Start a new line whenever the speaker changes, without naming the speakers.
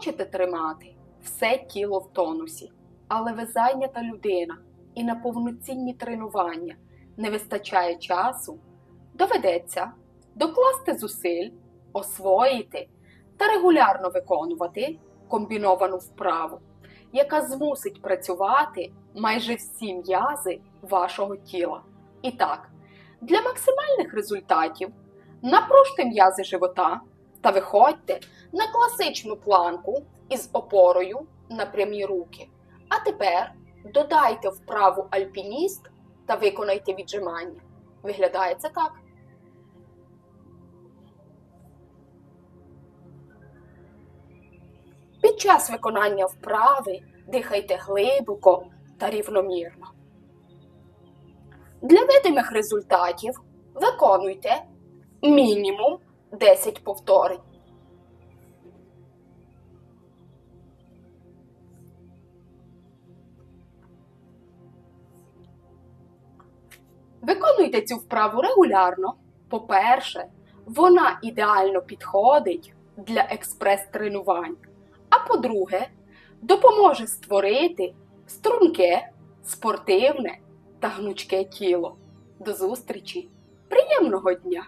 Хочете тримати все тіло в тонусі, але ви зайнята людина і на повноцінні тренування. Не вистачає часу, доведеться докласти зусиль, освоїти та регулярно виконувати комбіновану вправу, яка змусить працювати майже всі м'язи вашого тіла. І так, для максимальних результатів напружте м'язи живота та виходьте на класичну планку із опорою на прямі руки. А тепер додайте вправу альпініст та виконайте віджимання. Виглядає це так. Під час виконання вправи дихайте глибоко та рівномірно. Для видимих результатів виконуйте мінімум 10 повторень. Виконуйте цю вправу регулярно. По-перше, вона ідеально підходить для експрес-тренувань. А по-друге, допоможе створити струнке, спортивне та гнучке тіло. До зустрічі! Приємного дня!